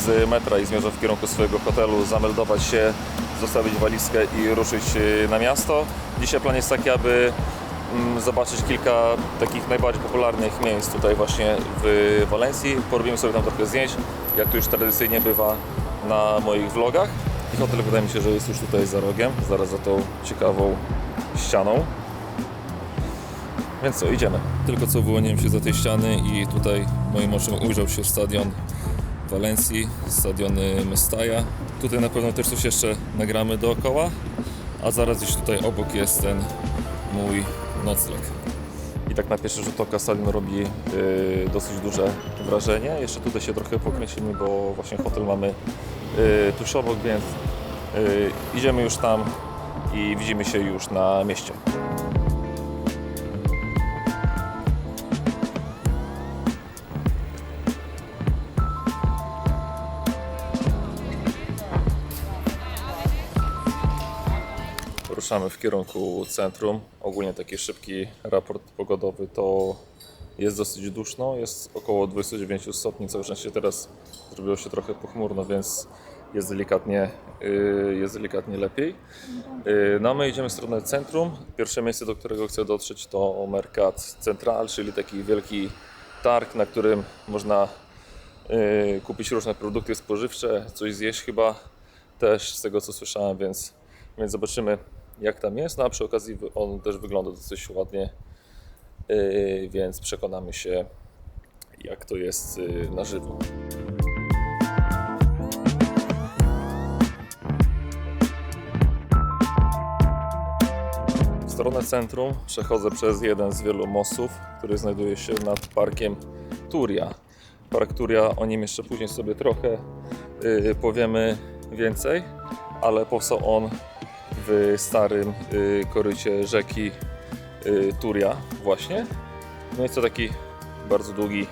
z metra i zmierzam w kierunku swojego hotelu, zameldować się, zostawić walizkę i ruszyć e, na miasto. Dzisiaj plan jest taki, aby mm, zobaczyć kilka takich najbardziej popularnych miejsc tutaj właśnie w Walencji. Porobimy sobie tam trochę zdjęć, jak to już tradycyjnie bywa na moich vlogach. I hotel wydaje mi się, że jest już tutaj za rogiem, zaraz za tą ciekawą ścianą. Więc co, idziemy. Tylko co wyłoniłem się za tej ściany i tutaj moim oczom ujrzał się stadion Walencji, stadion y, Mestaja. Tutaj na pewno też coś jeszcze nagramy dookoła, a zaraz gdzieś tutaj obok jest ten mój nocleg. I tak na pierwszy rzut oka stadion robi y, dosyć duże wrażenie. Jeszcze tutaj się trochę pokręcimy, bo właśnie hotel mamy y, tuż obok, więc y, idziemy już tam i widzimy się już na mieście. Ruszamy w kierunku centrum. Ogólnie taki szybki raport pogodowy to jest dosyć duszno, jest około 29 stopni, cały szczęście teraz zrobiło się trochę pochmurno, więc jest delikatnie, yy, jest delikatnie lepiej. Yy, No my idziemy w stronę centrum. Pierwsze miejsce, do którego chcę dotrzeć to Mercat Central, czyli taki wielki targ, na którym można yy, kupić różne produkty spożywcze, coś zjeść chyba też z tego co słyszałem, więc, więc zobaczymy jak tam jest. No a przy okazji on też wygląda dosyć ładnie, yy, więc przekonamy się jak to jest yy, na żywo. W stronę centrum przechodzę przez jeden z wielu mostów, który znajduje się nad parkiem Turia. Park Turia, o nim jeszcze później sobie trochę yy, powiemy więcej, ale powstał on w starym yy, korycie rzeki yy, Turia właśnie. No jest to taki bardzo długi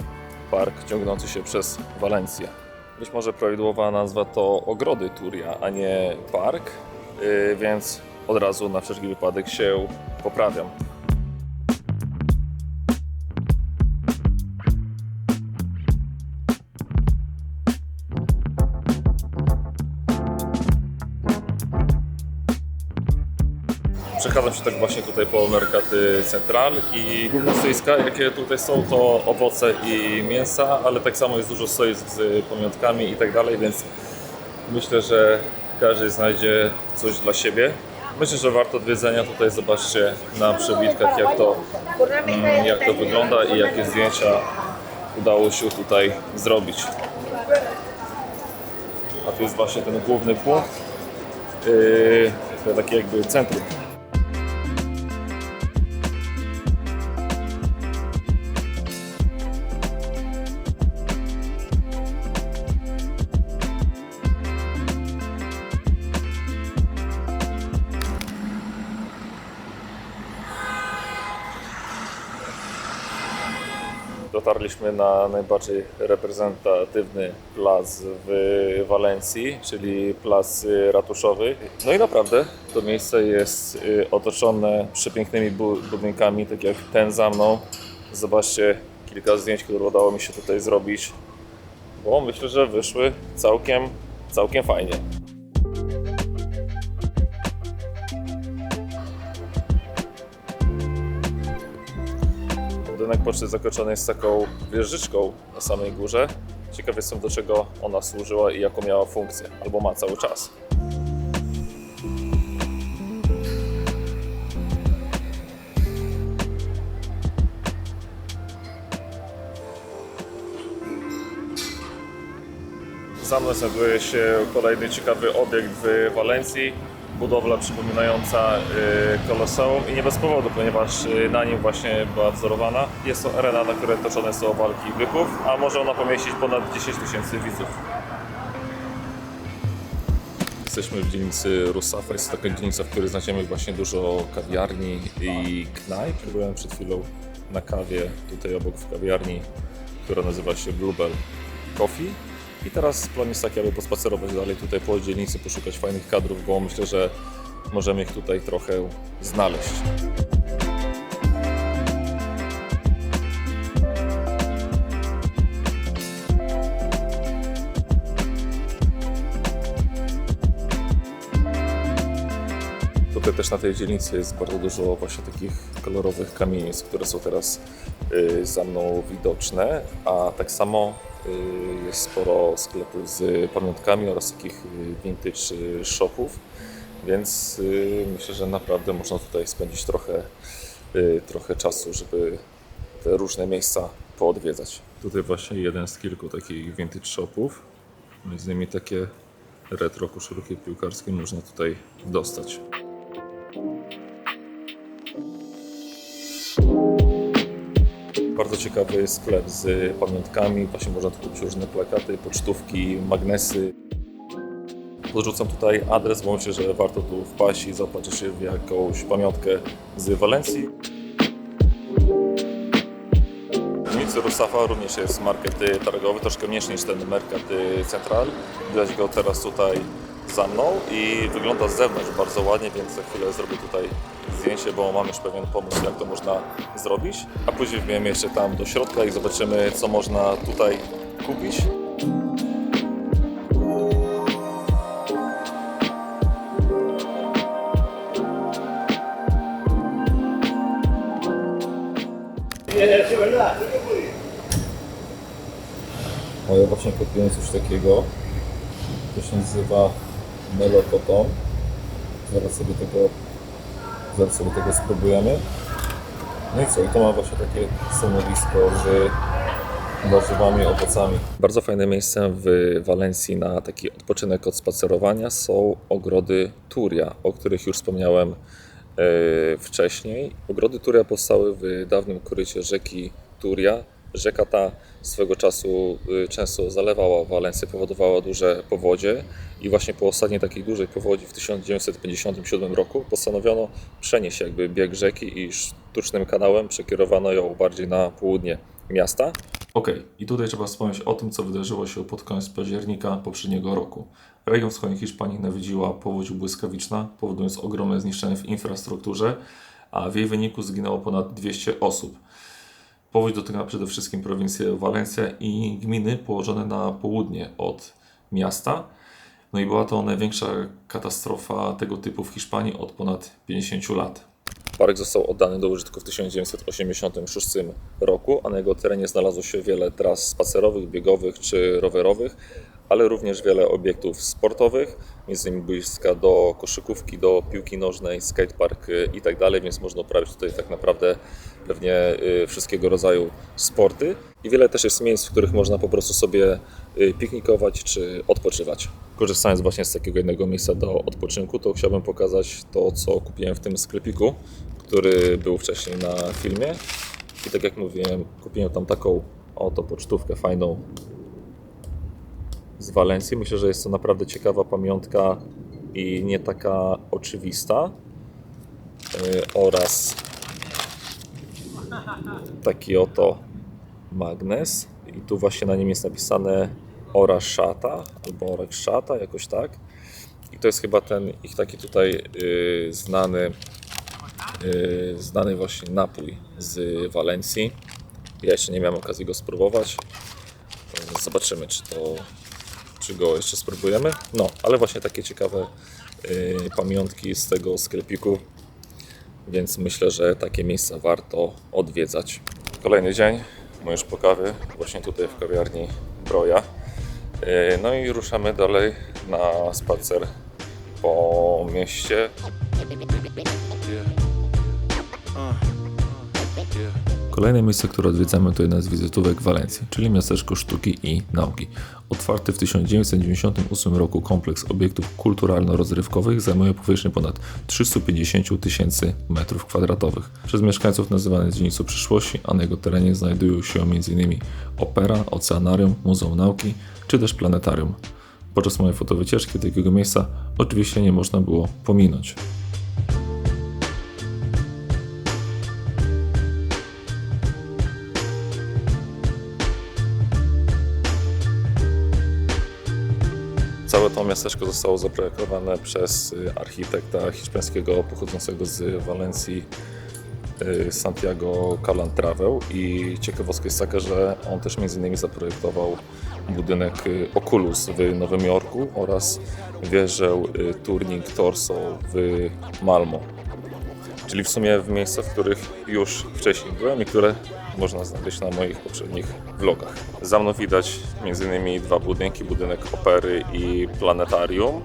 park ciągnący się przez Walencję. Być może prawidłowa nazwa to Ogrody Turia, a nie park, yy, więc od razu na wszelki wypadek się poprawiam. Przechadzam się tak właśnie tutaj po Mercaty Central i główne jakie tutaj są, to owoce i mięsa, ale tak samo jest dużo stoisk z pamiątkami i tak dalej, więc myślę, że każdy znajdzie coś dla siebie. Myślę, że warto odwiedzenia tutaj, zobaczcie na przebitkach jak to, mm, jak to wygląda i jakie zdjęcia udało się tutaj zrobić. A tu jest właśnie ten główny punkt, yy, to takie jakby centrum. Dotarliśmy na najbardziej reprezentatywny plac w Walencji, czyli plac ratuszowy. No i naprawdę to miejsce jest y, otoczone przepięknymi bu- budynkami, tak jak ten za mną. Zobaczcie kilka zdjęć, które udało mi się tutaj zrobić, bo myślę, że wyszły całkiem, całkiem fajnie. Budynek poczty zakończony jest taką wieżyczką na samej górze. Ciekaw jestem do czego ona służyła i jaką miała funkcję, albo ma cały czas. Za mną znajduje się kolejny ciekawy obiekt w Walencji. Budowla przypominająca y, Koloseum i nie bez powodu, ponieważ y, na nim właśnie była wzorowana. Jest to arena, na której toczone są walki byków, a może ona pomieścić ponad 10 tysięcy widzów. Jesteśmy w dzielnicy Rusafa. Jest to taka dzielnica, w której znajdziemy właśnie dużo kawiarni i knajp. Byłem przed chwilą na kawie tutaj obok w kawiarni, która nazywa się Bluebell Coffee. I teraz plan jest taki, aby pospacerować dalej tutaj po dzielnicy, poszukać fajnych kadrów, bo myślę, że możemy ich tutaj trochę znaleźć. Też na tej dzielnicy jest bardzo dużo właśnie takich kolorowych kamienic, które są teraz y, za mną widoczne, a tak samo y, jest sporo sklepów z pamiątkami oraz takich y, vintage shopów, więc myślę, że naprawdę można tutaj spędzić trochę, trochę czasu, żeby te różne miejsca poodwiedzać. Tutaj właśnie jeden z kilku takich vintage shopów, między innymi takie retro koszulki piłkarskie można tutaj dostać. Bardzo ciekawy sklep z pamiątkami. Właśnie można tu kupić różne plakaty, pocztówki, magnesy. Podrzucam tutaj adres, bo myślę, że warto tu wpaść i zaopatrzyć się w jakąś pamiątkę z Walencji. Ulicy Rusafa również jest market targowy, troszkę mniejszy niż ten Mercat Central. Widać go teraz tutaj za mną i wygląda z zewnątrz bardzo ładnie, więc za chwilę zrobię tutaj zdjęcie, bo mam już pewien pomysł, jak to można zrobić. A później wbijemy jeszcze tam do środka i zobaczymy, co można tutaj kupić. O, ja właśnie kupiłem coś takiego. To się nazywa Melokoton. Zaraz sobie tego, zaraz sobie tego spróbujemy. No i co? I to ma właśnie takie stanowisko z warzywami, owocami. Bardzo fajne miejscem w Walencji na taki odpoczynek od spacerowania są ogrody Turia, o których już wspomniałem e, wcześniej. Ogrody Turia powstały w dawnym korycie rzeki Turia. Rzeka ta swego czasu y, często zalewała Walencję, powodowała duże powodzie i właśnie po ostatniej takiej dużej powodzi w 1957 roku postanowiono przenieść jakby bieg rzeki i sztucznym kanałem przekierowano ją bardziej na południe miasta. Okej, i tutaj trzeba wspomnieć o tym, co wydarzyło się pod koniec października poprzedniego roku. Region wschodniej Hiszpanii nawiedziła powódź błyskawiczna, powodując ogromne zniszczenia w infrastrukturze, a w jej wyniku zginęło ponad 200 osób. Powódź dotyka przede wszystkim prowincję Walencja i gminy położone na południe od miasta. No i była to największa katastrofa tego typu w Hiszpanii od ponad 50 lat. Park został oddany do użytku w 1986 roku, a na jego terenie znalazło się wiele tras spacerowych, biegowych czy rowerowych, ale również wiele obiektów sportowych, m.in. boiska do koszykówki, do piłki nożnej, skatepark i tak dalej, więc można uprawiać tutaj tak naprawdę pewnie y, wszystkiego rodzaju sporty. I wiele też jest miejsc, w których można po prostu sobie y, piknikować czy odpoczywać. Korzystając właśnie z takiego jednego miejsca do odpoczynku, to chciałbym pokazać to, co kupiłem w tym sklepiku, który był wcześniej na filmie. I tak jak mówiłem, kupiłem tam taką oto pocztówkę fajną z Walencji. Myślę, że jest to naprawdę ciekawa pamiątka i nie taka oczywista. Yy, oraz taki oto magnes. I tu właśnie na nim jest napisane Ora Szata albo Orek Szata, jakoś tak. I to jest chyba ten ich taki tutaj yy, znany, yy, znany właśnie napój z Walencji. Ja jeszcze nie miałem okazji go spróbować. Zobaczymy, czy to czy go jeszcze spróbujemy. No, ale właśnie takie ciekawe yy, pamiątki z tego sklepiku, więc myślę, że takie miejsca warto odwiedzać. Kolejny dzień, my już po kawie, właśnie tutaj w kawiarni Broja. Yy, no i ruszamy dalej na spacer po mieście. Kolejne miejsce, które odwiedzamy to jedna z wizytówek Walencji, czyli miasteczko sztuki i nauki. Otwarty w 1998 roku kompleks obiektów kulturalno-rozrywkowych zajmuje powierzchnię ponad 350 tysięcy metrów kwadratowych. Przez mieszkańców nazywany jest dzielnicą przyszłości, a na jego terenie znajdują się m.in. opera, oceanarium, Muzeum Nauki czy też planetarium. Podczas mojej fotowycieczki takiego miejsca oczywiście nie można było pominąć. Miasteczko zostało zaprojektowane przez y, architekta hiszpańskiego pochodzącego z Walencji y, Santiago Calantravel i ciekawostka jest taka, że on też między innymi zaprojektował budynek y, Oculus w Nowym Jorku oraz wieżę Turning Torso w Malmo. Czyli w sumie w miejscach, w których już wcześniej byłem i które można znaleźć na moich poprzednich vlogach. Za mną widać m.in. dwa budynki, budynek opery i planetarium.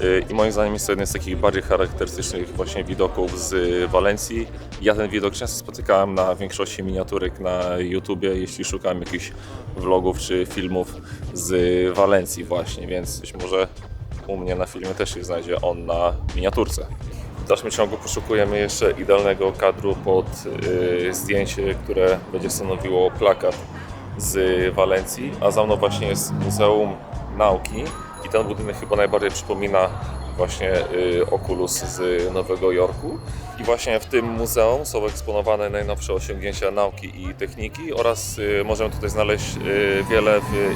Yy, I moim zdaniem jest to jeden z takich bardziej charakterystycznych właśnie widoków z Walencji. Ja ten widok często spotykałem na większości miniaturek na YouTubie, jeśli szukałem jakichś vlogów czy filmów z Walencji właśnie, więc być może u mnie na filmie też się znajdzie on na miniaturce. W dalszym ciągu poszukujemy jeszcze idealnego kadru pod y, zdjęcie, które będzie stanowiło plakat z Walencji, a za mną właśnie jest Muzeum Nauki i ten budynek chyba najbardziej przypomina właśnie y, Oculus z Nowego Jorku. I właśnie w tym muzeum są eksponowane najnowsze osiągnięcia nauki i techniki oraz y, możemy tutaj znaleźć wiele w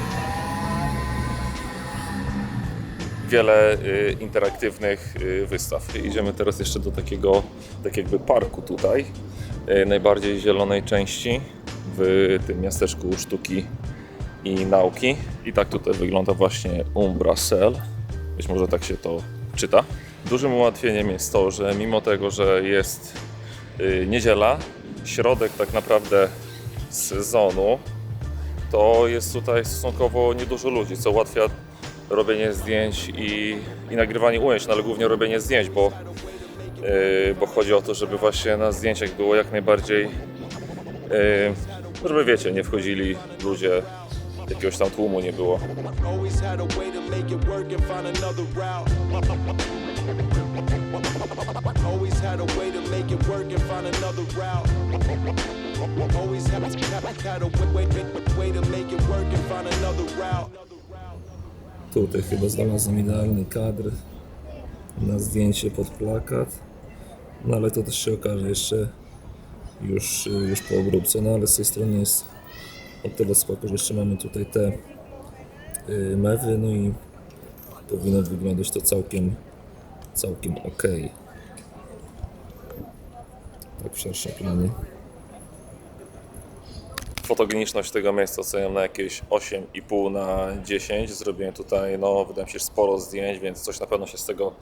wiele y, interaktywnych y, wystaw. Idziemy teraz jeszcze do takiego, tak jakby parku tutaj, y, najbardziej zielonej części w tym miasteczku sztuki i nauki. I tak tutaj wygląda właśnie Umbrasel. Być może tak się to czyta. Dużym ułatwieniem jest to, że mimo tego, że jest niedziela, środek tak naprawdę sezonu, to jest tutaj stosunkowo niedużo ludzi, co ułatwia robienie zdjęć i, i nagrywanie ujęć, no ale głównie robienie zdjęć, bo, yy, bo chodzi o to, żeby właśnie na zdjęciach było jak najbardziej, yy, żeby wiecie, nie wchodzili ludzie, jakiegoś tam tłumu nie było. Always had a way to make it work and find another route. Tutaj chyba znalazłem idealny kadr na zdjęcie pod plakat. No ale to też się okaże jeszcze już, już po obróbce. No ale z tej strony jest o tyle spoko, że jeszcze mamy tutaj te y, mewy, no i powinno wyglądać to całkiem, całkiem ok. Tak w szerszym planie. Fotogeniczność tego miejsca oceniam na jakieś 8,5 na 10. Zrobiłem tutaj, no wydaje mi się, sporo zdjęć, więc coś na pewno się z tego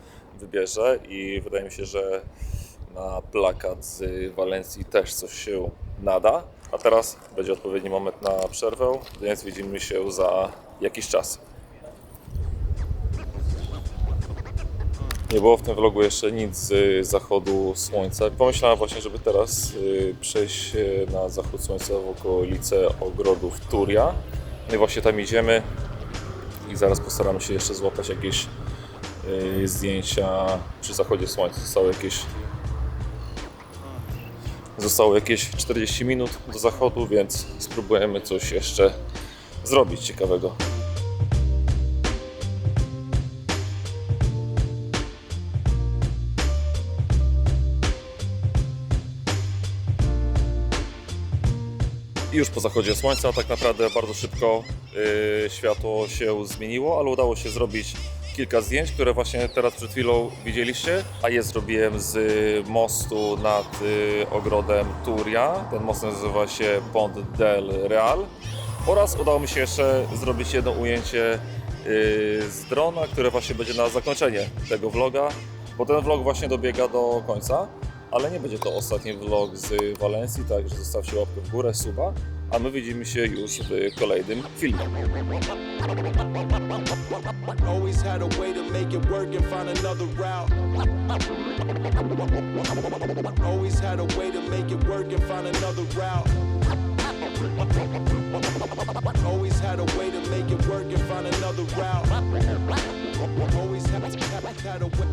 wybierze i wydaje mi się, że na plakat z Walencji też coś się nada. A teraz będzie odpowiedni moment na przerwę, więc widzimy się za jakiś czas. Nie było w tym vlogu jeszcze nic z zachodu słońca. Pomyślałem właśnie, żeby teraz y, przejść y, na zachód słońca w okolice ogrodów Turia. No i właśnie tam idziemy i zaraz postaramy się jeszcze złapać jakieś y, zdjęcia przy zachodzie słońca. Zostało jakieś Zostało jakieś 40 minut do zachodu, więc spróbujemy coś jeszcze zrobić ciekawego. Już po zachodzie słońca tak naprawdę bardzo szybko yy, światło się zmieniło, ale udało się zrobić kilka zdjęć, które właśnie teraz przed chwilą widzieliście, a je zrobiłem z mostu nad y, ogrodem Turia. Ten most nazywa się Pont del Real. Oraz udało mi się jeszcze zrobić jedno ujęcie y, z drona, które właśnie będzie na zakończenie tego vloga, bo ten vlog właśnie dobiega do końca, ale nie będzie to ostatni vlog z Walencji, także zostawcie łapkę w górę, suba, a my widzimy się już w kolejnym filmie. Always had a way to make it work and find another route. Always had a way to make it work and find another route. Always had a way to make it work and find another route. Always had, a way.